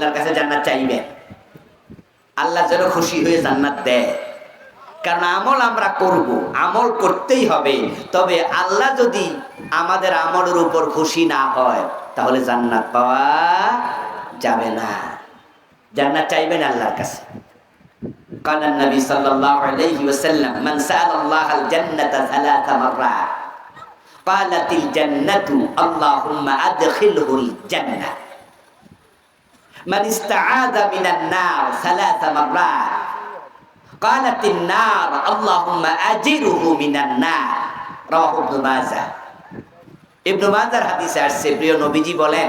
আল্লাহর কাছে জান্নাত চাইবেন আল্লাহ যেন খুশি হয়ে জান্নাত দেয় কারণ আমল আমরা করব আমল করতেই হবে তবে আল্লাহ যদি আমাদের আমলের উপর খুশি না হয় তাহলে জান্নাত পাওয়া যাবে না জান্নাত চাইবেন আল্লাহর কাছে قال النبي صلى الله عليه وسلم من سأل الله الجنة ثلاث مرات قالت الجنة اللهم أدخله الجنة من استعاذ من النار ثلاث مرات قالت النار اللهم أجره من النار رواه ابن ماجه ইবনু মাজার হাদিসে আসছে প্রিয় নবীজি বলেন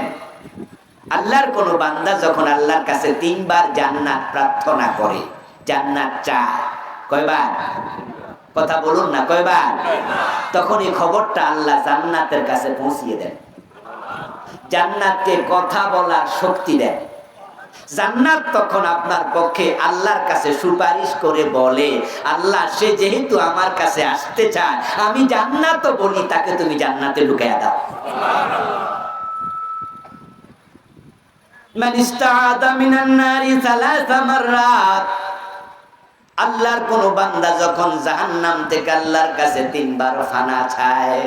আল্লাহর কোন বান্দা যখন আল্লাহর কাছে তিনবার জান্নাত প্রার্থনা করে জান্নাত চায় কয়বার কথা বলুন না কয়বার তখন এই খবরটা আল্লাহ জান্নাতের কাছে পৌঁছিয়ে দেন জান্নাতকে কথা বলার শক্তি দেন জান্নাত তখন আপনার পক্ষে আল্লাহর কাছে সুপারিশ করে বলে, আল্লাহ, সে যেহেতু আমার কাছে আসতে চায়, আমি জান্নাত বলি, তাকে তুমি জান্নাতে ঢুকাইয়া দাও। আল্লাহর কোন বান্দা যখন জাহান্নাম থেকে আল্লাহর কাছে তিনবার ফানা চায়,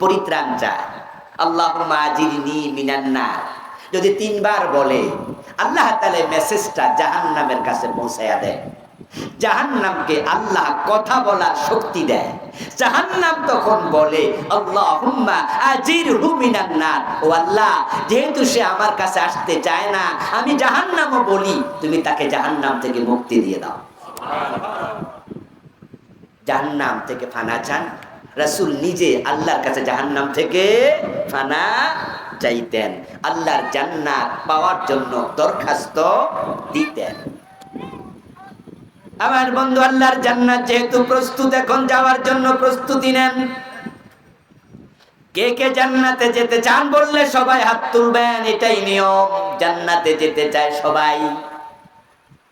পরিত্রাণ চায় আল্লাহ আজিরনি মিনান নার। যদি তিনবার বলে, আল্লাহ তালে মেসেজটা জাহান্নামের কাছে পৌঁছাইয়া দেয়। জাহান্নামকে আল্লাহ কথা বলার শক্তি দেয়। জাহান্নাম তখন বলে আল্লাহ, যেহেতু সে আমার কাছে আসতে চায় না, আমি জাহান্নামও বলি, তুমি তাকে জাহান্নাম থেকে মুক্তি দিয়ে দাও। জাহান্নাম থেকে ফানা চান। রাসূল নিজে আল্লাহর কাছে জাহান্নাম থেকে ফানা চাইতেন। আল্লাহর জান্নাত পাওয়ার জন্য দরখাস্ত দিতেন। আমার বন্ধু, আল্লাহর জান্নাত যেহেতু প্রস্তুত, এখন যাওয়ার জন্য প্রস্তুতি নেন। কে কে জান্নাতে যেতে চান বললে সবাই হাত তুলবেন, এটাই নিয়ম। জান্নাতে যেতে চায় সবাই।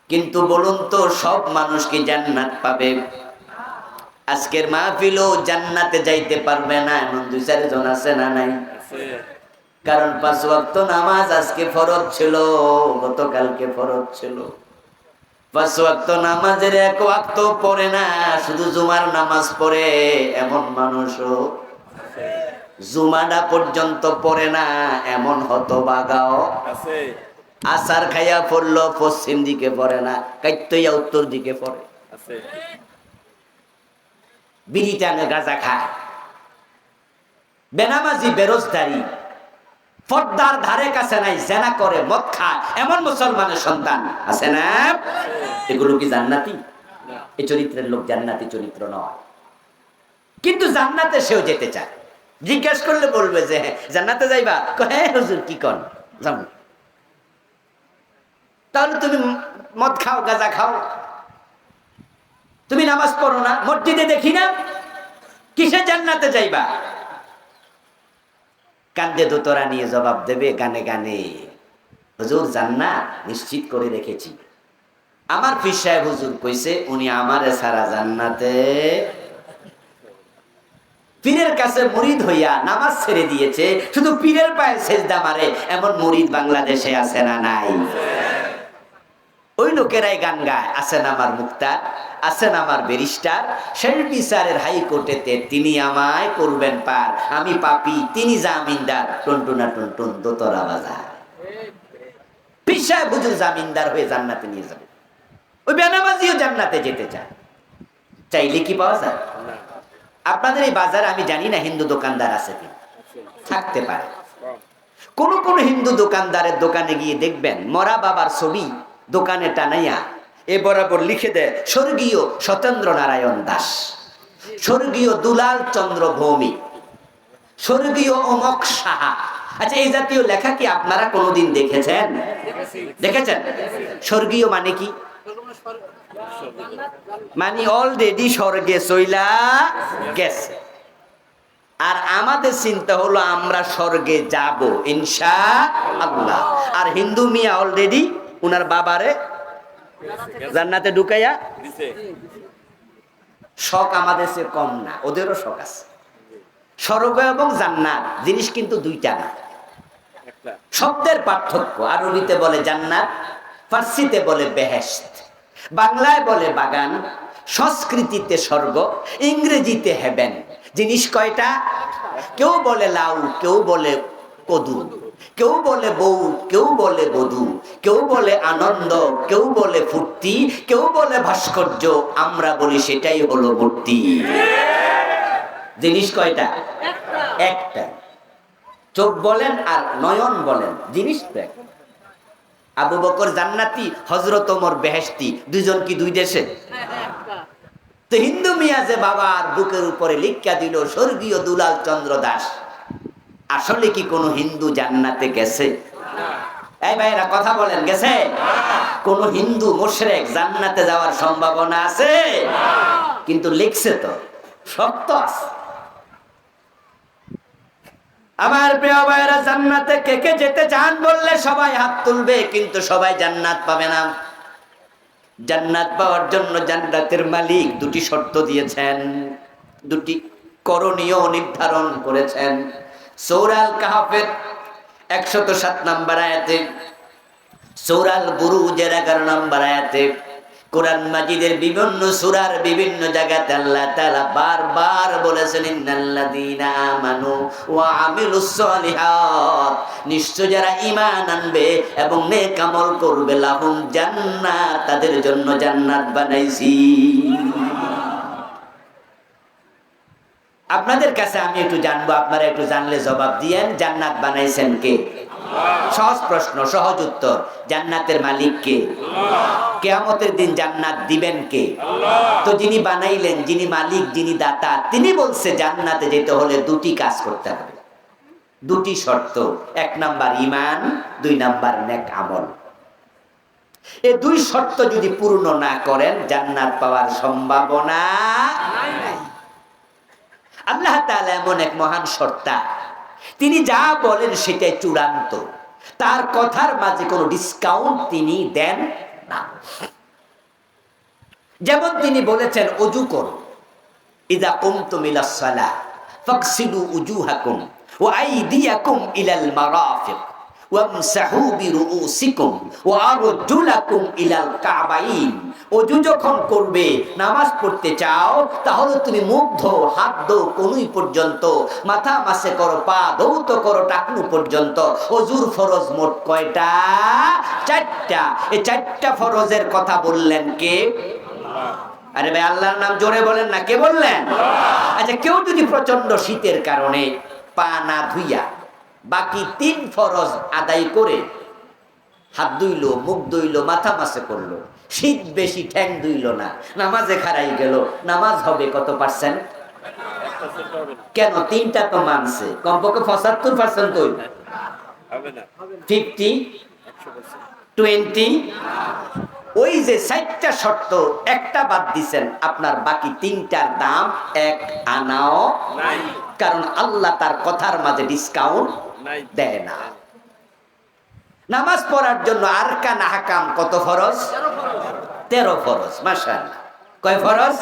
কিন্তু বলুন তো, সব মানুষ কি জান্নাত পাবে? আজকের মাহফিলও জান্নাতে যাইতে পারবে না, এমন দুই চারজন আছে না নাই? কারণ পাঁচ ওয়াক্ত নামাজ আজকে ফরজ ছিল গতকালকে ফরজ ছিল। পাঁচ ওয়াক্ত নামাজের এক ওয়াক্ত পড়ে না শুধু জুমার নামাজ পড়ে এমন মানুষও জুমাটা পর্যন্ত পড়ে না এমন হত বাগাও আসার খাইয়া পড়ল পশ্চিম দিকে পড়ে না কাইতইয়া উত্তর দিকে পড়ে। বিড়ি টানে গাঁজা খায়। বেনামাজি বেরোজদারি পর্দার ধারে কাছে নাই জেনা করে মদ খায়। এমন মুসলমানের সন্তান আছে না? এগুলো কি জান্নাতি? এই চরিত্রের লোক জান্নাতি চরিত্র নয়। কিন্তু জান্নাতে সেও যেতে চায়। জিজ্ঞেস করলে বলবে যে হ্যাঁ, জান্নাতে যাইবা? হ্যাঁ হুজুর কি কন? যাব। তাহলে তুমি মদ খাও গাঁজা খাও। তুমি নামাজ পড়ো না মসজিদে দেখি না। কিসে জান্নাতে যাইবা? কান্দে দোতরা নিয়ে জবাব দেবে গানে গানে। হুজুর জান্নাত নিশ্চিত করে রেখেছি। আমার পীর সাহেব হুজুর কইছে, উনি আমার সারা জান্নাতে পীরের কাছে মুরিদ হইয়া নামাজ ছেড়ে দিয়েছে, শুধু পীরের পায়ে সেজদা মারে, এমন মুরিদ বাংলাদেশে আছে না নাই? লোকেরাই গান গায়। আছেন আমার মুক্তার আছেন আমার ব্যারিস্টার। শেষ বিচারের হাইকোর্টেতে তিনি আমায় করবেন পার। আমি পাপি, তিনি জামিনদার। টুনটুনা টুনটুন দোতরা বাজার। পিসায় জামিনদার হয়ে জান্নাতে নিয়ে যাবে। ওই বেনামাজিও জান্নাতে যেতে চায়। চাইলে কি পাওয়া যায়? আপনাদের এই বাজারে আমি জানি না হিন্দু দোকানদার আছে কি থাকতে পারে। কোন কোন হিন্দু দোকানদারের দোকানে গিয়ে দেখবেন, মরা বাবার ছবি দোকানে টানাইয়া, এ বরাবর লিখে দেয়, স্বর্গীয় সতেন্দ্র নারায়ণ দাস, স্বর্গীয় দুলাল চন্দ্র ভৌমিক, স্বর্গীয় অমক সাহা। আচ্ছা এই জাতীয় লেখা কি আপনারা কোনোদিন দেখেছেন? দেখেছেন? স্বর্গীয় মানে কি? মানে অলরেডি স্বর্গে চইলা গেছে। আর আমাদের চিন্তা হলো, আমরা স্বর্গে যাব ইনশা আল্লাহ আর হিন্দু মিয়া অলরেডি উনার বাবারে জান্নাতে ঢুকাইয়া শখ আমাদের সে কম না ওদেরও শখ আছে। স্বর্গ এবং জান্নাত জিনিস কিন্তু দুইটা না। শব্দের পার্থক্য আরবিতে বলে জান্নাত ফার্সিতে বলে বেহেশত বাংলায় বলে বাগান সংস্কৃতিতে স্বর্গ ইংরেজিতে হেবেন। জিনিস কয়টা? কেউ বলে লাউ কেউ বলে কদু কেউ বলে বউ কেউ বলে বধু, কেউ বলে আনন্দ, কেউ বলে ফুর্তি, কেউ বলে ভাস্কর্য, আমরা বলি সেটাই হলো মূর্তি। জিনিস কয়টা? একটা। চোখ বলেন আর নয়ন বলেন, জিনিস। আবু বকর জান্নাতি হজরত ওমর বেহেশতি দুজন কি দুই দেশে? তো হিন্দু মিয়া যে বাবার বুকের উপরে লিখা দিল, স্বর্গীয় দুলাল চন্দ্র দাস। আসলে কি কোনো হিন্দু জান্নাতে গেছে? এই ভাইরা কথা বলেন, গেছে? কোন হিন্দু মোশরেক জান্নাতে যাওয়ার সম্ভাবনা আছে? কিন্তু লিখছে তো শক্ত আছে। আমার প্রিয় ভাইরা, জান্নাতে কে কে যেতে চান বললে সবাই হাত তুলবে, কিন্তু সবাই জান্নাত পাবে না। জান্নাত পাওয়ার জন্য জান্নাতের মালিক দুটি শর্ত দিয়েছেন, দুটি করণীয় নির্ধারণ করেছেন। সৌরাল কাহাফের একশত সাত নাম্বার আয়াতে, সৌরাল বুরুজের এগারো নাম্বার আয়াতে, কোরআন মাজিদের বিভিন্ন সুরার বিভিন্ন জায়গাতে আল্লাহ তাআলা বারবার বলেছেন, ইন্নাল্লাযীনা আমানু ওয়া আমিলুস সলিহাত। নিশ্চয় যারা ঈমান আনবে এবং নেক আমল করবে, লাহুম জান্নাত, তাদের জন্য জান্নাত বানাইছি। আপনাদের কাছে আমি একটু জানব, আপনারা একটু জানলে জবাব দিয়েন, জান্নাত বানাইছেন কে? সহজ প্রশ্ন, সহজ উত্তর, জান্নাতের মালিক কে? কেয়ামতের দিন জান্নাত দিবেন কে? তো যিনি বানাইলেন, যিনি মালিক, যিনি দাতা, তিনি বলছে জান্নাতে যেতে হলে দুটি কাজ করতে হবে। দুটি শর্ত, এক নাম্বার ইমান দুই নাম্বার নেক আমল। এই দুই শর্ত যদি পূর্ণ না করেন, জান্নাত পাওয়ার সম্ভাবনা নাই। আল্লাহ তালা এমন এক মহান সত্তা। তিনি যা বলেন সেটাই চূড়ান্ত। তার কথার মাঝে কোনো ডিসকাউন্ট তিনি দেন না। যেমন তিনি বলেছেন অজু করো ইদা কুমতুম উজু হাকুম ও উজুহাকুম ওয়া আইদিয়াকুম ইলাল মারাফিক। ওয়ামসাহু বিরুউসিকুম ওয়া আরজুলাকুম ইলাল কাবাইন। অজু যখন করবে, নামাজ পড়তে চাও, তাহলে তুমি মুখ ধো হাত ধো কনুই পর্যন্ত, মাথা মাসে করো, পা ধৌত করো, টাকনু পর্যন্ত। অজুর ফরজ মোট কয়টা? চারটা। এই চারটা ফরজের কথা বললেন কে? আরে ভাই, আল্লাহর নাম জোরে বলেন না, কে বললেন? আচ্ছা কেউ যদি প্রচণ্ড শীতের কারণে পা না ধুইয়া বাকি তিন ফরজ আদায় করে হাত ধুইল মুখ ধুইল মাথা মাসে করল। শীত বেশি ঠ্যাং ধুইল না। নামাজে খারাই গেল। নামাজ হবে কত পার্সেন্ট কেন? তিনটা তো মানছে। কমপক্ষে পঁচাত্তর পার্সেন্ট তো হবে না। ফিফটি টোয়েন্টি ওই যে চারটা শর্ত একটা বাদ দিছেন আপনার বাকি তিনটার দাম এক আনাও কারণ আল্লাহ তার কথার মাঝে ডিসকাউন্ট দেয় না। নামাজ পড়ার জন্য আর কান হাকাম কত ফরজ? তেরো ফরজ। মাসাল কয় ফরজ?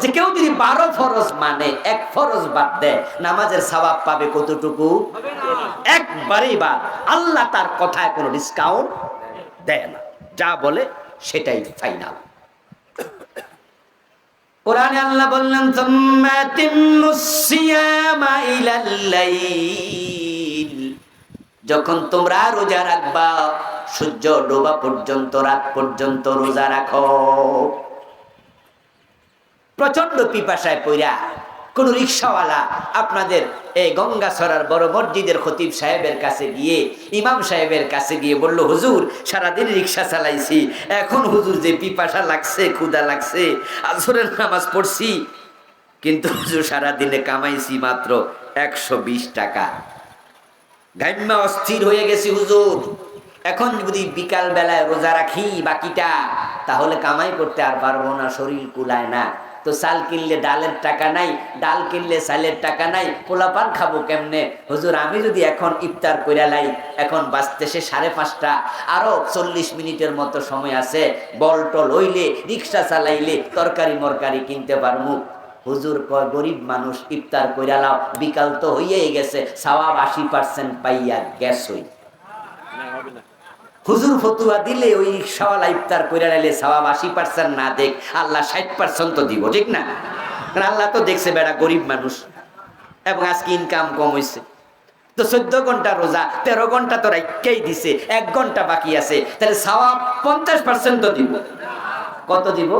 যে কেউ যদি বারো ফরজ মানে এক ফরজ বাদ দেয় নামাজের সবাব পাবে কতটুকু? একবারেই বাদ। আল্লাহ তার কথায় কোনো ডিসকাউন্ট দেয় না। যা বলে সেটাই ফাইনাল কোরআনে আল্লাহ বললেন। যখন তোমরা রোজা রাখবা, সূর্য ডোবা পর্যন্ত, রাত পর্যন্ত রোজা রাখো। প্রচণ্ড পিপাসায় পইরা কোন রিক্সাওয়ালা আপনাদের এই গঙ্গাছড়ার বড় মসজিদের খতিব সাহেবের কাছে গিয়ে, ইমাম সাহেবের কাছে গিয়ে বলল, হুজুর, সারাদিন রিক্সা চালাইছি। এখন হুজুর যে পিপাসা লাগছে ক্ষুদা লাগছে আসরের নামাজ পড়ছি। কিন্তু হুজুর সারাদিনে কামাইছি মাত্র একশো বিশ টাকা। গাইম্মা অস্থির হয়ে গেছি হুজুর। এখন যদি বিকাল বেলায় রোজা রাখি বাকিটা, তাহলে কামাই করতে আর পারব না, শরীর কুলায় না। তো চাল কিনলে ডালের টাকা নাই, ডাল কিনলে চালের টাকা নাই, পোলাপান খাব কেমনে? হুজুর, আমি যদি এখন ইফতার কইরা লাই, এখন বাঁচতেছে সাড়ে পাঁচটা, আরও চল্লিশ মিনিটের মতো সময় আছে, বল টল হইলে, রিক্সা চালাইলে তরকারি মরকারি কিনতে পারমু। হুজুর কয়, গরিব মানুষ ইফতার কইরা লাও, বিকাল তো হইয়াই গেছে, সওয়াব আশি পার্সেন্ট পাইয়া গেছই। হুজুর ফতুয়া দিলে ওই রিক্সাওয়ালা ইফতার করে নিলে সবাব আশি পার্সেন্ট না দেখ, আল্লাহ ষাট পার্সেন্ট তো দিব, ঠিক না? কারণ আল্লাহ তো দেখছে বেড়া গরিব মানুষ এবং আজকে ইনকাম কম হয়েছে তো চোদ্দ ঘণ্টা রোজা, তেরো ঘণ্টা তো রাইকেই দিছে, এক ঘণ্টা বাকি আছে, তাহলে সওয়াব পঞ্চাশ পার্সেন্ট তো দিব। কত দিব?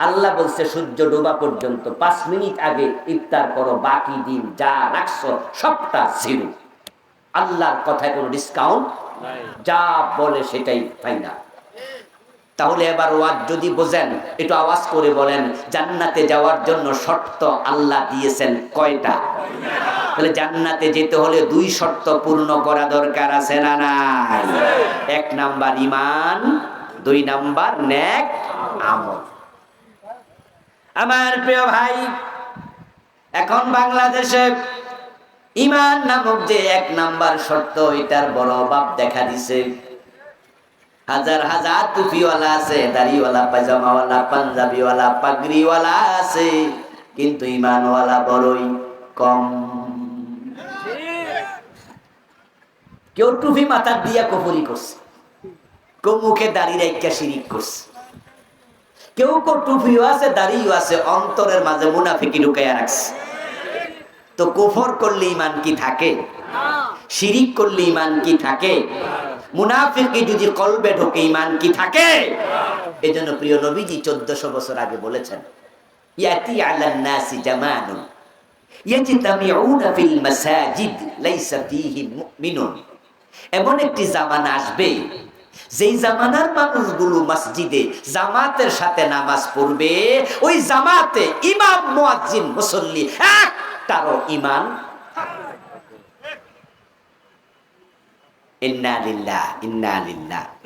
আল্লাহ বলছে সূর্য ডোবা পর্যন্ত পাঁচ মিনিট আগে ইফতার করো বাকি দিন যা রাখছো সবটা জিরো আল্লাহর কথায় কোনো ডিসকাউন্ট যা বলে সেটাই ফাইনাল তাহলে এবার ওয়াজ যদি বোঝেন একটু আওয়াজ করে বলেন জান্নাতে যাওয়ার জন্য শর্ত আল্লাহ দিয়েছেন কয়টা? তাহলে জান্নাতে যেতে হলে দুই শর্ত পূর্ণ করা দরকার আছে না নাই? এক নাম্বার ইমান দুই নাম্বার নেক আমল। আমার প্রিয় ভাই, এখন বাংলাদেশে ইমান নামক যে এক নাম্বার শর্ত, এটার বড় অভাব দেখা দিছে। হাজার হাজার টুপিওয়ালা আছে, দাড়িওয়ালা, পায়জামাওয়ালা, পাঞ্জাবিওয়ালা, পাগড়িওয়ালা আছে, কিন্তু ইমানওয়ালা বড়ই কম। কেউ টুপি মাথার দিয়া কপুরি করছে, কেউ মুখে দাড়ি রাইকা শিরিক করছে। কেউ কেউ টুপিও আছে, দাড়িও আছে, অন্তরের মাঝে মুনাফিকি ঢুকাইয়া রাখছে। তো কুফর করলে ইমান কি থাকে? শিরিক করলে ইমান কি থাকে? মুনাফিকি যদি কলবে ঢোকে ইমান কি থাকে? এই জন্য প্রিয় নবীজি চোদ্দশো বছর আগে বলেছেন, ইয়াতি আলান নাসি জামানুন, ইয়াজতামিউনা ফিল মাসাজিদ, লাইসা ফীহি মুমিনুন। এমন একটি জামানা আসবে যেই জামানার মানুষগুলো মসজিদে জামাতের সাথে নামাজ পড়বে, ওই জামাতে ইমাম, মুয়াজ্জিন, মুসল্লি একটারও ইমান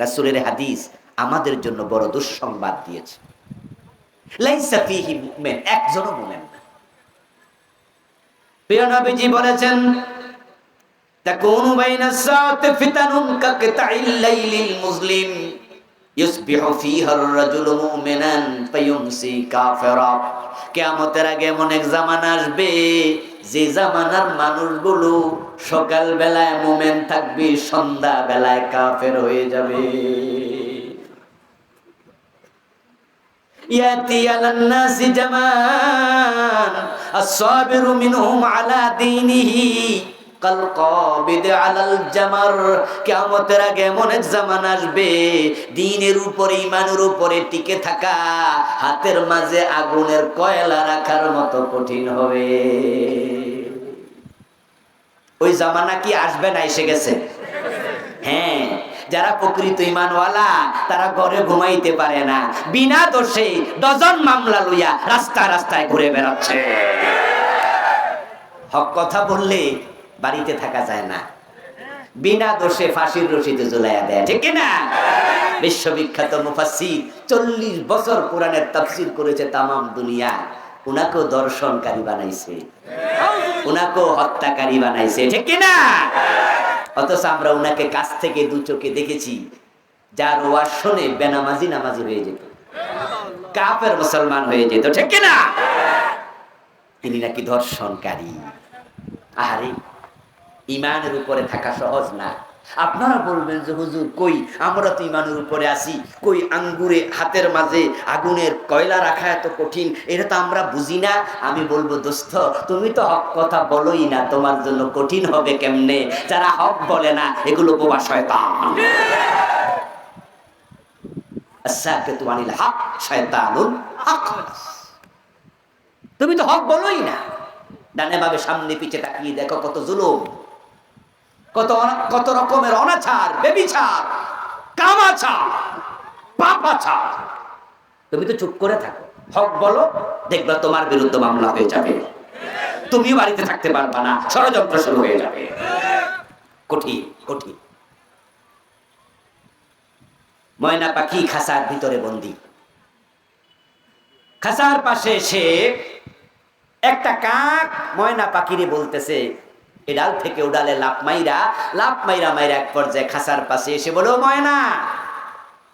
রাসূলের হাদিস আমাদের জন্য বড় দুঃসংবাদ দিয়েছে। লাইসা ফীহি মুমিন, একজনও মুমিন না। প্রিয় নবীজি বলেছেন تكون بين الساعات فتن كقطع الليل মুসলিম يصبح فيها الرجل مؤمنا فيمسي كافرا কাফিরা। আগে এমন এক জামানা আসবে, যে জামানার মানুষগুলো সকাল বেলায় মুমিন থাকবে সন্ধ্যা বেলায় কাফের হয়ে যাবে। ইয়াতি আলান নাসি জামান, আস-সাবিরু মিনহুম আলা দীনিহি। কিয়ামতের আগে এমন এক জামান আসবে, দিনের উপরে ইমানের উপরে টিকে থাকা, হাতের মাঝে আগুনের কয়লা রাখার মতো কঠিন হবে। ওই জামানা কি আসবে না, এসে গেছে? হ্যাঁ যারা প্রকৃত ইমানওয়ালা তারা ঘরে ঘুমাইতে পারে না। বিনা দোষে ডজন মামলা লইয়া রাস্তা রাস্তায় ঘুরে বেড়াচ্ছে। হক কথা বললে বাড়িতে থাকা যায় না। বিনা দোষে ফাঁসির রশিতে ঝুলাইয়া দেয়, ঠিক না? বিশ্ববিখ্যাত মুফাসসির চল্লিশ বছর কোরআনের তাফসির করেছে তামাম দুনিয়া। উনাকেও দর্শনকারী বানাইছে। উনাকেও হত্যাকারী বানাইছে, ঠিক না? অথচ আমরা উনাকে কাছ থেকে দু চোখে দেখেছি, যার ওয়াজ শোনে বেনামাজি নামাজি হয়ে যেত। কাপের মুসলমান হয়ে যেত, ঠিক না? তিনি নাকি ধর্ষণকারী আহারে ইমানের উপরে থাকা সহজ না। আপনারা বলবেন যে, হুজুর, কই? আমরা তো ইমানের উপরে আসি কই আঙ্গুরে, হাতের মাঝে আগুনের কয়লা রাখা এত কঠিন? এটা তো আমরা বুঝি না। আমি বলব, দোস্ত, তুমি তো হক কথা বলোই না। তোমার জন্য কঠিন হবে কেমনে? যারা হক বলে না, এগুলো বোবা শয়তান। তুমি তো হক বলোই না। ডানে ভাবে সামনে পিছে তাকিয়ে দেখো কত জুলুম। কত কত রকমের অনাচার, বেবিচার, কামাচার, পাপাচার। তুমি তো চুপ করে থাকো। হক বলো, দেখবা তোমার বিরুদ্ধে মামলা হয়ে যাবে। তুমি বাড়িতে থাকতে পারবা না, ষড়যন্ত্র শুরু হয়ে যাবে। কঠিন কঠিন। ময়না পাখি খাসার ভিতরে বন্দি। খাসার পাশে সে একটা কাক ময়না পাখিরে বলতেছে এডাল থেকে ওডালে লাভ মাইরা লাভ মাইরা মাইরা এক পর্যায়ে খাসার পাশে এসে বলো, ময়না,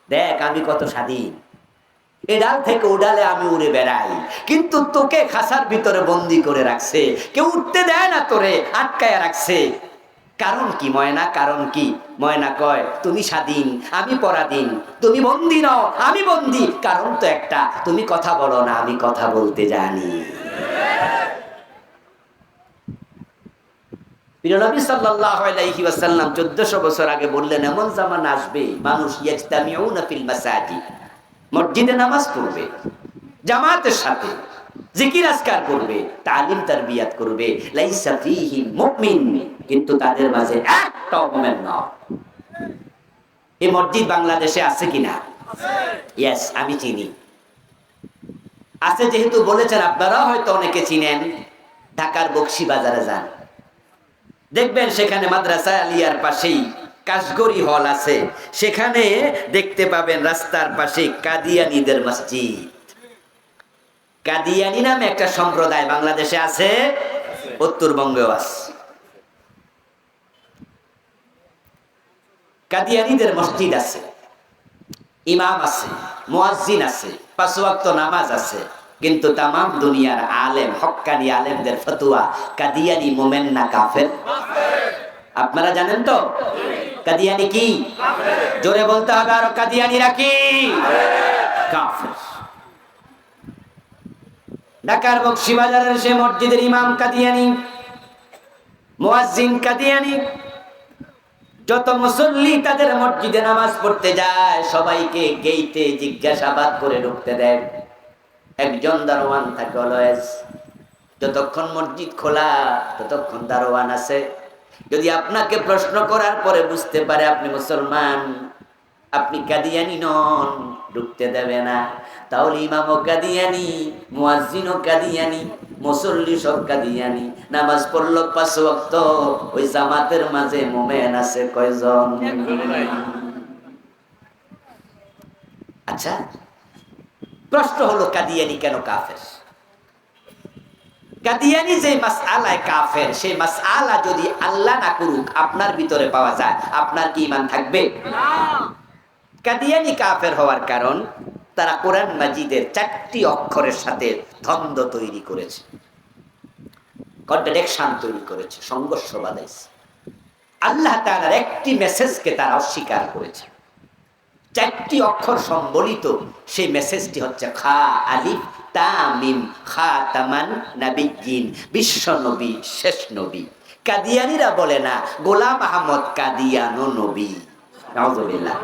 দেখ আমি কত স্বাধীন। এডাল থেকে উডালে আমি উড়ে বেড়াই, কিন্তু তোকে খাসার ভিতরে বন্দি করে রাখছে। কেউ উঠতে দেয় না তোরে, আটকায় রাখছে। কারণ কি ময়না, কারণ কি? ময়না কয়, তুমি স্বাধীন, আমি পরাধীন। তুমি বন্দি নও, আমি বন্দি। কারণ তো একটা, তুমি কথা বলো না, আমি কথা বলতে জানি। ওয়াসাল্লাম 1400 বছর আগে বললেন, এমন জামান আসবে, মানুষ মাসাজিদ। নামাজ পড়বে, জামাতের সাথে জিকির করবে, তালিম করবে। কিন্তু তাদের মাঝে একটা মুমিন না। এই মসজিদ বাংলাদেশে আছে কিনা? ইয়েস আমি চিনি। আছে যেহেতু বলেছেন আপনারা হয়তো অনেকে চিনেন, ঢাকার বক্সি বাজারে যান। দেখবেন সেখানে মাদ্রাসা আলিয়ার পাশেই কাশগরি হল আছে। সেখানে দেখতে পাবেন রাস্তার পাশে কাদিয়ানিদের মসজিদ। কাদিয়ানি নামে একটা সম্প্রদায় বাংলাদেশে আছে, উত্তরবঙ্গেও আছে। কাদিয়ানিদের মসজিদ আছে, ইমাম আছে মোয়াজিন আছে, পাঁচ নামাজ আছে। কিন্তু তামাম দুনিয়ার আলেম, হক্কানি আলেমদের ফতুয়া কাদিয়ানি মোমেন না কাফের। আপনারা জানেন তো? কাদিয়ানি কি? জোরে বলতে হবে আর, কাদিয়ানিরা কি? কাফের। ঢাকার বক্সিবাজারের সে মসজিদের ইমাম কাদিয়ানি, মুয়াজ্জিন কাদিয়ানি, যত মুসল্লি তাদের মসজিদে নামাজ পড়তে যায়, সবাইকে গেইতে জিজ্ঞাসাবাদ করে ঢুকতে দেয়। একজন দারোয়ান থাকে অলওয়েজ। যতক্ষণ মসজিদ খোলা ততক্ষণ দারোয়ান আছে। যদি আপনাকে প্রশ্ন করার পরে বুঝতে পারে আপনি মুসলমান আপনি কাদিয়ানি নন ঢুকতে দেবে না। তাহলে ইমামও কাদিয়ানি মুয়াজ্জিনও কাদিয়ানি মুসল্লি সব কাদিয়ানি। নামাজ পড়ল পাঁচ ওয়াক্ত ওই জামাতের মাঝে মোমেন আছে কয়জন? আচ্ছা প্রশ্ন হলো, কাদিয়ানি কেন কাফের? কাদিয়ানি যে মাসআলায় কাফের, সেই মাসআলা যদি আল্লাহ না করুক, আপনার ভিতরে পাওয়া যায়, আপনার কি ইমান থাকবে? কাদিয়ানি কাফের হওয়ার কারণ, তারা কোরআন মাজিদের চারটি অক্ষরের সাথে দ্বন্দ্ব তৈরি করেছে। কন্ট্রাডিকশন তৈরি করেছে, সংঘর্ষ বাঁধাইছে। আল্লাহ তাআলার একটি মেসেজকে তারা অস্বীকার করেছে। চারটি অক্ষর সম্বলিত। সেই মেসেজটি হচ্ছে খা, আলিফ তামিম খা, তামান নাবিগিন বিশ্ব নবী, শেষ নবী। কাদিয়ানিরা বলে না, গোলাম আহমদ কাদিয়ানো নবী। নাউজুবিল্লাহ।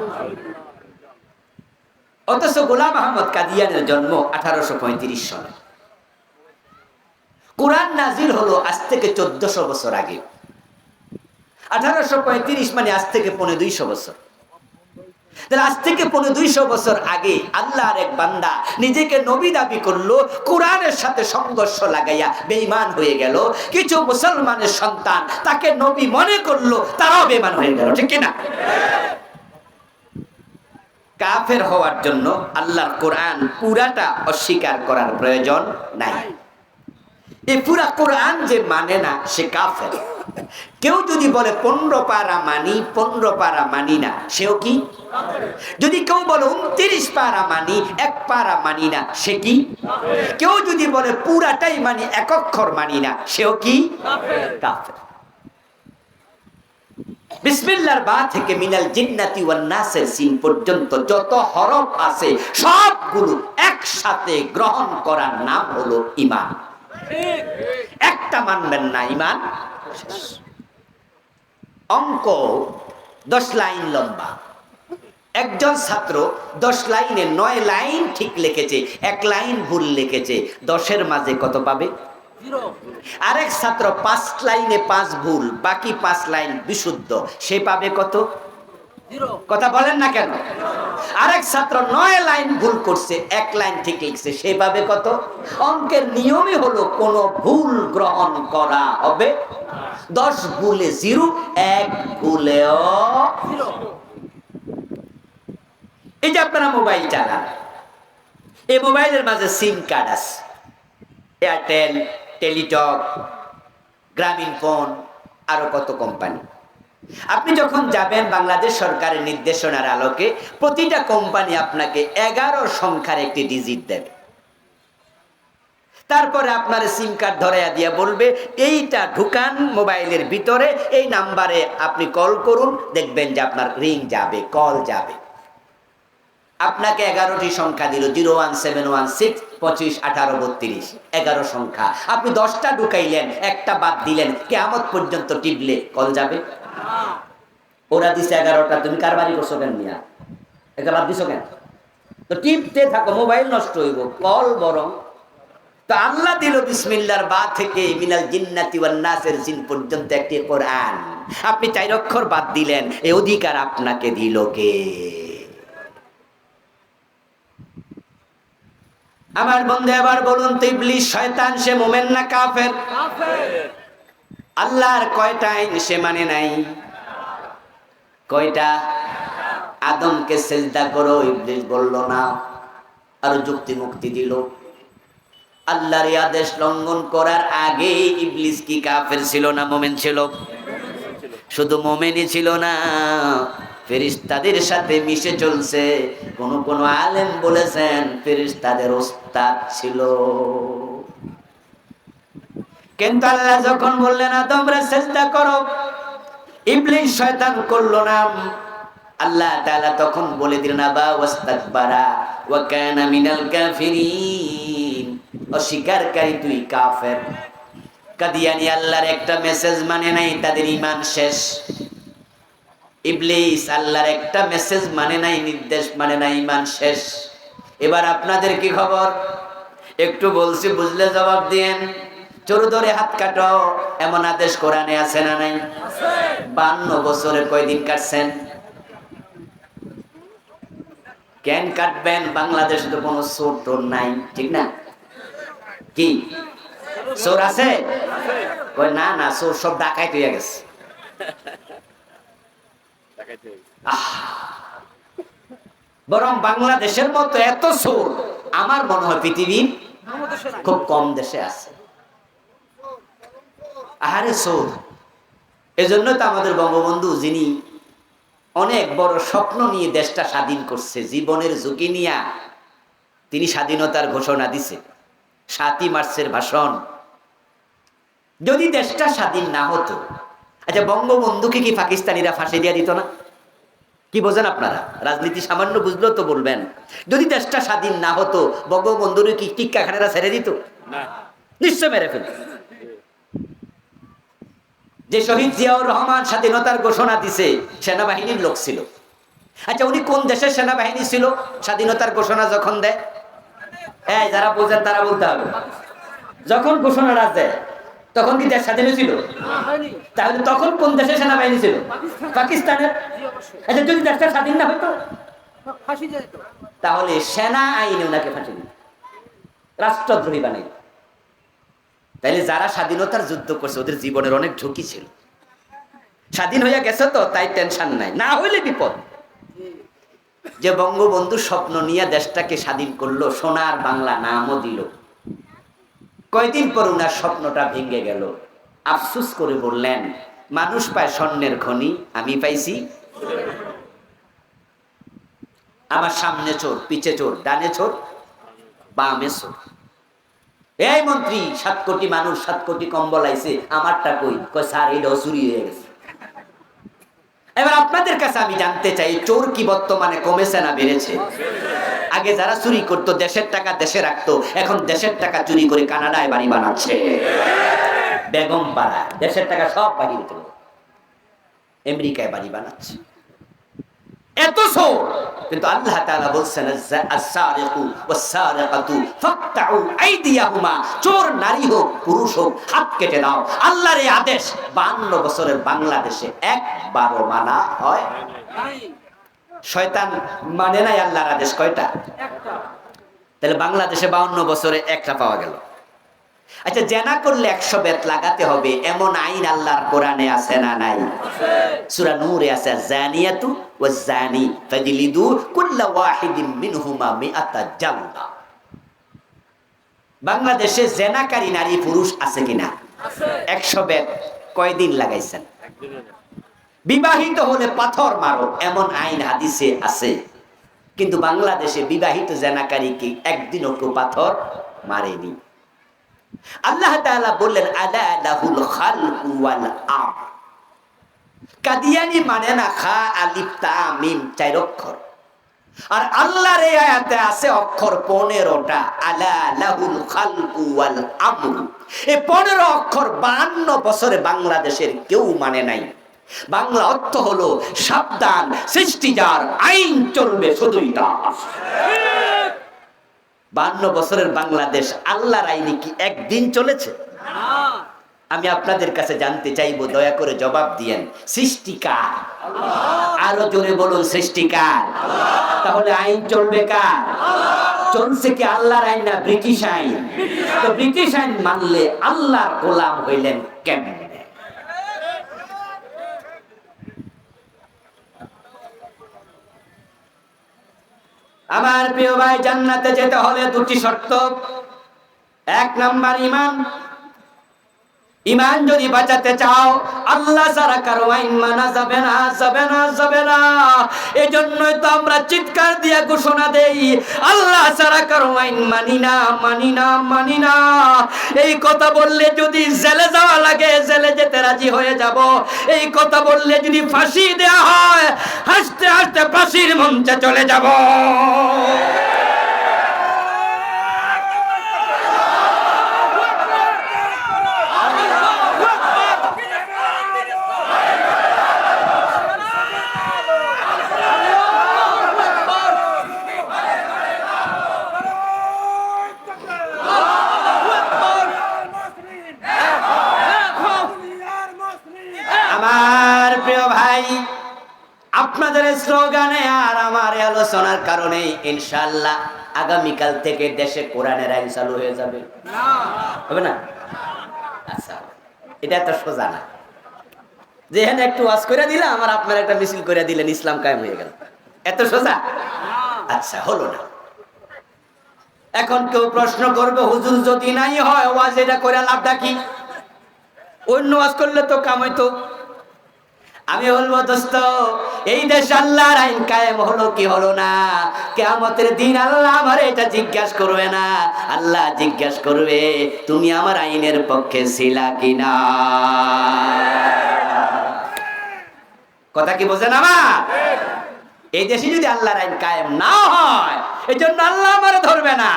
অথচ গোলাম আহমদ কাদিয়ানের জন্ম আঠারোশো পঁয়ত্রিশ সনে। কোরআন নাজির হলো আজ থেকে চোদ্দশো বছর আগে। আঠারোশো পঁয়ত্রিশ মানে আজ থেকে পনেরো দুইশো বছর। আজ থেকে পনেরো, দুইশো বছর আগে আল্লাহর এক বান্দা নিজেকে নবী দাবি করল, কোরআনের সাথে সংঘর্ষ লাগাইয়া বেঈমান হয়ে গেল। কিছু মুসলমানের সন্তান তাকে নবী মনে করল, তারাও বেঈমান হয়ে গেল, ঠিক কিনা? কাফের হওয়ার জন্য আল্লাহর কোরআন পুরাটা অস্বীকার করার প্রয়োজন নাই। এই পুরা কোরআন যে মানে না, সে কাফের। কেউ যদি বলে পনেরো পারা মানি, পনেরো পারা মানি না, সেও কি? যদি কেউ বলে উনত্রিশ পারা মানি, এক পারা মানি না, সে কি? কেউ যদি বলে পুরাটাই মানি, এক অক্ষর মানি না, সেও কি? বিসমিল্লার বা থেকে মিনাল জিন্নাতি ওয়ান নাসের সিন পর্যন্ত যত হরফ আছে, সবগুলো একসাথে গ্রহণ করার নাম হলো ইমান একটা মানবেন না ইমান অঙ্ক দশ লাইন লম্বা। একজন ছাত্র দশ লাইনে নয় লাইন ঠিক লিখেছে এক লাইন ভুল লিখেছে দশের মাঝে কত পাবে? আরেক ছাত্র পাঁচ লাইনে পাঁচ ভুল বাকি পাঁচ লাইন বিশুদ্ধ সে পাবে কত? কথা বলেন না কেন? আরেক ছাত্র নয় লাইন ভুল করছে, এক লাইন ঠিক লিখছে সে পাবে কত? অঙ্কের নিয়মই হলো কোন ভুল গ্রহণ করা হবে। দশ ভুলে জিরো, এক ভুলেও এই যে আপনারা মোবাইল চালান, এই মোবাইলের মাঝে সিম কার্ড আছে। এয়ারটেল, টেলিটক, গ্রামীণ ফোন, আরও কত কোম্পানি। আপনি যখন যাবেন বাংলাদেশ সরকারের নির্দেশনার আলোকে, প্রতিটা কোম্পানি আপনাকে এগারো সংখ্যার একটি ডিজিট দেবে। তারপরে আপনার সিম কার্ড ধরাইয়া দিয়া বলবে, এইটা ঢুকান মোবাইলের ভিতরে, এই নাম্বারে আপনি কল করুন, দেখবেন যে আপনার রিং যাবে, কল যাবে। আপনাকে এগারোটি সংখ্যা দিল, zero one, seven one, six, পঁচিশ, আঠারো, বত্রিশ, এগারো সংখ্যা। আপনি দশটা ঢুকাইলেন, একটা বাদ দিলেন কেমন পর্যন্ত টিপলে কল যাবে। ওরা দিছে এগারোটা তুমি কার বাড়ি করছ কেন মিয়া? এটা বাদ দিছো কেন? তো টিপতে থাকো মোবাইল নষ্ট হইব কল বরং। তো আল্লাহ দিল বিসমিল্লার বা থেকে মিনাল জিন্নাতি ওয়ান নাসের জিন পর্যন্ত একটি কোরআন। আপনি চার অক্ষর বাদ দিলেন এই অধিকার আপনাকে দিল কে? আমার বন্ধু এবার বলুন তো ইবলিশ শয়তান সে মোমেন না কাফের। আল্লাহর কয়টা আইন সে মানে নাই? কয়টা? আদমকে সেজদা করো ইবলিশ বলল না, আর যুক্তি মুক্তি দিল। আল্লাহর আদেশ লঙ্ঘন করার আগে ইবলিস কি কাফের ছিল না, মোমেন ছিল? শুধু মোমেনই ছিল না, ফেরিস্তাদের সাথে মিশে চলছে। কোন কোন আলেম বলেছেন, ফেরিস্তাদের ওস্তাদ ছিল। কিন্তু আল্লাহ যখন বললেন না তোমরা চেষ্টা করো ইবলিস শয়তান করল না। আল্লাহ তাআলা তখন বলে দিলেন, আবা ওয়াস্তাকবারা ওয়া কানা মিনাল কাফিরিন। অস্বীকারী তুই কাফের। কাদিয়ানি আল্লাহর একটা মেসেজ মানে নাই তাদের ইমান শেষ। ইবলিস আল্লাহর একটা মেসেজ মানে নাই, নির্দেশ মানে নাই ইমান শেষ। এবার আপনাদের কি খবর? একটু বলছি, বুঝলে জবাব দিয়েন। চোর ধরে হাত কাটো এমন আদেশ কোরআনে আছে না নাই? বান্ন বছরে কয়দিন কাটছেন? কেন কাটবেন? বাংলাদেশে তো কোনো চোর টোর নাই, ঠিক না? কি? চোর আছে? কই না না, চোর সব ডাকাই হয়ে গেছে। বরং বাংলাদেশের মতো এত চোর, আমার মনে হয় পৃথিবীর খুব কম দেশে আছে। আহারে চোর এজন্য তো আমাদের বঙ্গবন্ধু যিনি অনেক বড় স্বপ্ন নিয়ে দেশটা স্বাধীন করছে জীবনের ঝুঁকি নিয়া তিনি স্বাধীনতার ঘোষণা দিছে। সাতই মার্চের ভাষণ। যদি দেশটা স্বাধীন না হতো আচ্ছা বঙ্গবন্ধুকে কি পাকিস্তানিরা ফাঁসি দিয়ে দিত না? কি বোঝেন আপনারা? রাজনীতি সামান্য বুঝলেও তো বলবেন। যদি দেশটা স্বাধীন না হতো বঙ্গবন্ধুর কি টিক্কাখানেরা ছেড়ে দিত? না। নিশ্চয় মেরে ফেলত। যে শহীদ জিয়াউর রহমান স্বাধীনতার ঘোষণা দিছে সেনাবাহিনীর লোক ছিল। আচ্ছা উনি কোন দেশের সেনাবাহিনী ছিল? স্বাধীনতার ঘোষণা যখন দেয়? হ্যাঁ যারা বোঝেন তারা বলতে হবে। যখন ঘোষণাটা দেয় তখন কি দেশ স্বাধীন ছিল? তাহলে তখন কোন দেশের সেনাবাহিনী ছিল? পাকিস্তানের? আচ্ছা যদি দেশটা স্বাধীন না হতো? তাহলে সেনা আইনে ওনাকে ফাঁসি রাষ্ট্রদ্রোহী বানাই তাইলে যারা স্বাধীনতার যুদ্ধ করছে, ওদের জীবনের অনেক ঝুঁকি ছিল। স্বাধীন হইয়া গেছে তো, তাই টেনশন নাই। না হইলে বিপদ। যে বঙ্গবন্ধু স্বপ্ন নিয়ে দেশটাকে স্বাধীন করল, সোনার বাংলা নামও দিল। কয়দিন পর উনার স্বপ্নটা ভেঙে গেল। আফসুস করে বললেন, মানুষ পায় স্বর্ণের খনি, আমি পাইছি। আমার সামনে চোর, পিছে চোর, ডানে চোর, বামে চোর। এই মন্ত্রী, সাত কোটি মানুষ, সাত কোটি কম্বল আইছে, আমারটা কই? কই, স্যার এইটাও চুরি হয়ে গেছে। এবার আপনাদের কাছে আমি জানতে চাই চোর কি বর্তমানে কমেছে না বেড়েছে? আগে যারা চুরি করতো, দেশের টাকা দেশে রাখতো, এখন দেশের টাকা চুরি করে কানাডায় বাড়ি বানাচ্ছে। বেগম পাড়া দেশের টাকা সব বাড়ি দিল আমেরিকায় বাড়ি বানাচ্ছে। এত চোর কিন্তু আল্লাহ তাআলা বলছেন আস-সারিকু ওয়াস-সারিকাতু ফাকতাউ আইদিয়াহুমা। চোর নারী হোক পুরুষ হোক হাত কেটে দাও। আল্লাহর এই আদেশ 52 বছরের বাংলাদেশে একবারও মানা হয় শয়তান মানে নাই আল্লাহর আদেশ কয়টা? একটা। তাহলে বাংলাদেশে 52 বছরে একটা পাওয়া গেল। আচ্ছা জেনা করলে একশো বেত লাগাতে হবে, এমন আইন আল্লাহর কোরআনে আছে না নাই? সূরা নূরে আছে জানিয়াতু ওয়া জানি ফাজলিদু কুল্লা ওয়াহিদিন মিনহুমা মিআতা জালদা। বাংলাদেশে জেনাকারী নারী পুরুষ আছে কিনা একশো বেত কয়দিন লাগাইছেন? বিবাহিত হলে পাথর মারো, এমন আইন হাদিসে আছে। কিন্তু বাংলাদেশে বিবাহিত জেনাকারীকে একদিনও কেউ পাথর মারেনি। আল্লাহ বললেন কাদিয়ানি মানে না, খা আলিফ তা মিম, চার অক্ষর। আর আল্লাহর এই আয়াতে আছে অক্ষর পনেরোটা, আলা লাহুল খালকু ওয়াল আমরু। এই পনেরো অক্ষর বান্ন বছরে বাংলাদেশের কেউ মানে নাই। বাংলা অর্থ হলো সাবধান সৃষ্টি যার আইন চলবে শুধুই তার বান্ন বছরের বাংলাদেশ আল্লাহর আইনে কি একদিন চলেছে? আমি আপনাদের কাছে জানতে চাইব, দয়া করে জবাব দিয়েন। সৃষ্টিকার। আরও জোরে বলুন, সৃষ্টিকার। তাহলে আইন চলবে কার? চলছে কি আল্লাহর আইন না ব্রিটিশ আইন? তো ব্রিটিশ আইন মানলে আল্লাহর গোলাম হইলেন কেমনে? আমার প্রিয় ভাই জান্নাতে যেতে হলে দুটি শর্ত। এক নাম্বার ইমান ইমান যদি বাঁচাতে চাও, আল্লাহ সারা কারও আইন মানা যাবে না যাবে না যাবে না। এই জন্যই তো আমরা চিৎকার দিয়ে ঘোষণা দেই, আল্লাহ সারা কারও আইন মানি না মানি না মানি না। এই কথা বললে যদি জেলে যাওয়া লাগে, জেলে যেতে রাজি হয়ে যাব। এই কথা বললে যদি ফাঁসি দেওয়া হয়, হাসতে হাসতে ফাঁসির মঞ্চে চলে যাব আমার প্রিয় ভাই আপনাদের এই স্লোগানে আর আমার এই আলোচনার কারণে ইনশাল্লাহ আগামীকাল থেকে দেশে কোরআনের আইন চালু হয়ে যাবে। হবে না? আচ্ছা এটা তো সোজা না। যেখানে একটু ওয়াজ করে দিলাম আমার আপনার একটা মিছিল করে দিলেন, ইসলাম কায়েম হয়ে গেল। এত সোজা? আচ্ছা হলো না। এখন কেউ প্রশ্ন করবে, হুজুর, যদি নাই হয় ওয়াজ এটা করে লাভটা কি? অন্য ওয়াজ করলে তো কামাইতো আমি বলব, দোস্ত, এই দেশ আল্লাহর আইন কায়েম হলো কি হলো না? কেয়ামতের দিন আল্লাহ আমার এটা জিজ্ঞাসা করবে না। আল্লাহ জিজ্ঞাসা করবে, তুমি আমার আইনের পক্ষে ছিলা কিনা কথা কি বোঝেন আমার? এই দেশে যদি আল্লাহর আইন কায়েম না হয় এই জন্য আল্লাহ আমার ধরবে না।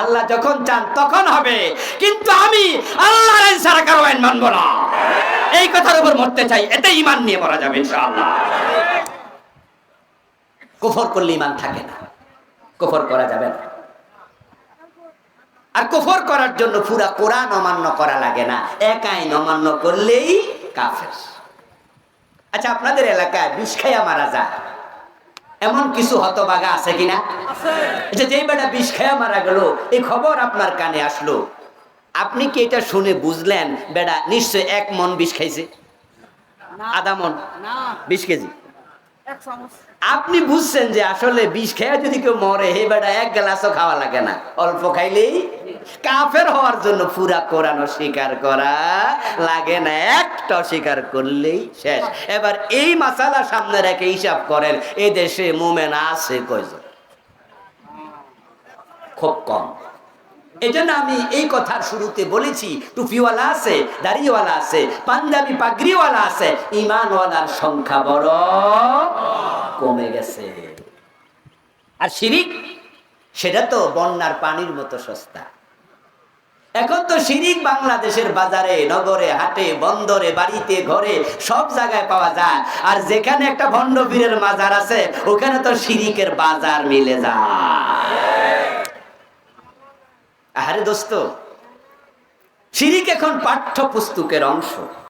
আল্লাহ যখন চান তখন হবে। কিন্তু আমি আল্লাহর আইন ছাড়া কারও আইন মানবো না। এই কথার উপর মরতে চাই, এতে ইমান নিয়ে মরা যাবে কুফর করলে ইমান থাকে না। কুফর করা যাবে না। আর কুফর করার জন্য পুরা কোরআন অমান্য করা লাগে না। এক আইন অমান্য করলেই কাফের। আচ্ছা আপনাদের এলাকায় বিষ খাইয়া মারা যায়। এমন কিছু হতবাগা আছে কিনা? যে যেই বেটা বিষ খাইয়া মারা গেল এই খবর আপনার কানে আসলো। আপনি কি এটা শুনে বুঝলেন? বেটা নিশ্চয় এক মন বিষ খাইছে? আধা মন? বিশ কেজি? আপনি বুঝছেন যে আসলে বিষ খেয়ে যদি কেউ মরে হে বেটা এক গ্লাসও খাওয়া লাগে না। অল্প খাইলেই কাফের হওয়ার জন্য পুরা কোরআন স্বীকার করা লাগে না। একটা স্বীকার করলেই শেষ। এবার এই মাসালা সামনে রেখে হিসাব করেন এই দেশে মোমেন আছে কয়জন? খুব কম। এই আমি এই কথার শুরুতে বলেছি, টুপিওয়ালা আছে, দাড়িওয়ালা আছে, পাঞ্জাবি পাগড়িওয়ালা আছে ইমানওয়ালার সংখ্যা বড় কমে গেছে। আর শিরিক, সেটা তো বন্যার পানির মতো সস্তা। এখন তো শিরিক বাংলাদেশের বাজারে, নগরে, হাটে, বন্দরে, বাড়িতে, ঘরে সব জায়গায় পাওয়া যায়। আর যেখানে একটা ভণ্ড বীরের মাজার আছে, ওখানে তো শিরিকের বাজার মিলে যায়। আরে দোস্ত, শিরিক এখন পাঠ্য পুস্তকের অংশ।